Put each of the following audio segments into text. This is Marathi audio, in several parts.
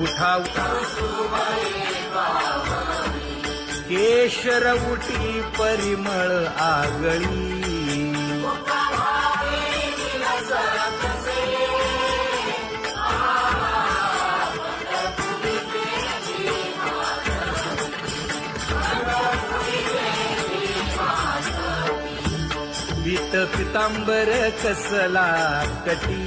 उठा केशर परिमळ आगळी. पित पितांबर कसला कटी.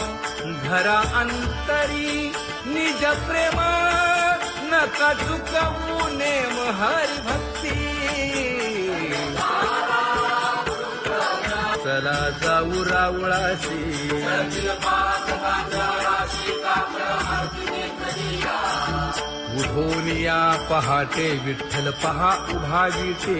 धरा अंतरी निज प्रेमा नका चुकवू नेम हरी भक्ती चला जाऊ रावळाशी. उठोनिया पहाटे विठ्ठल पहा उभा विटे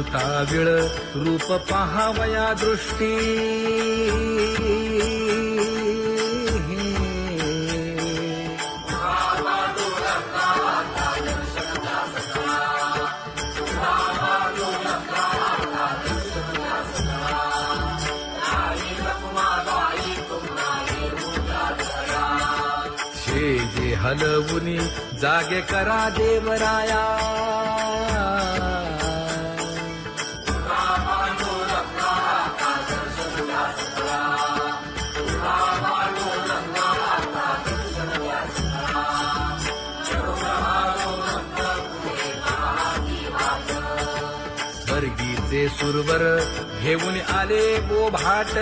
मन रूप पहावया दृष्टी. शेजे हलवुनी जागे करा देवराया. सुरवर घेऊन आले बोभाट.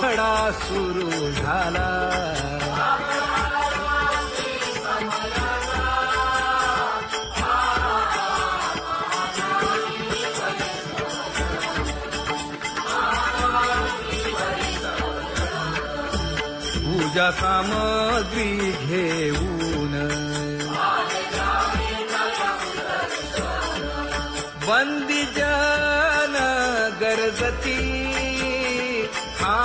खडा सुरू झाला. पूजा सामग्री घेऊन बंदी जन गरजती हा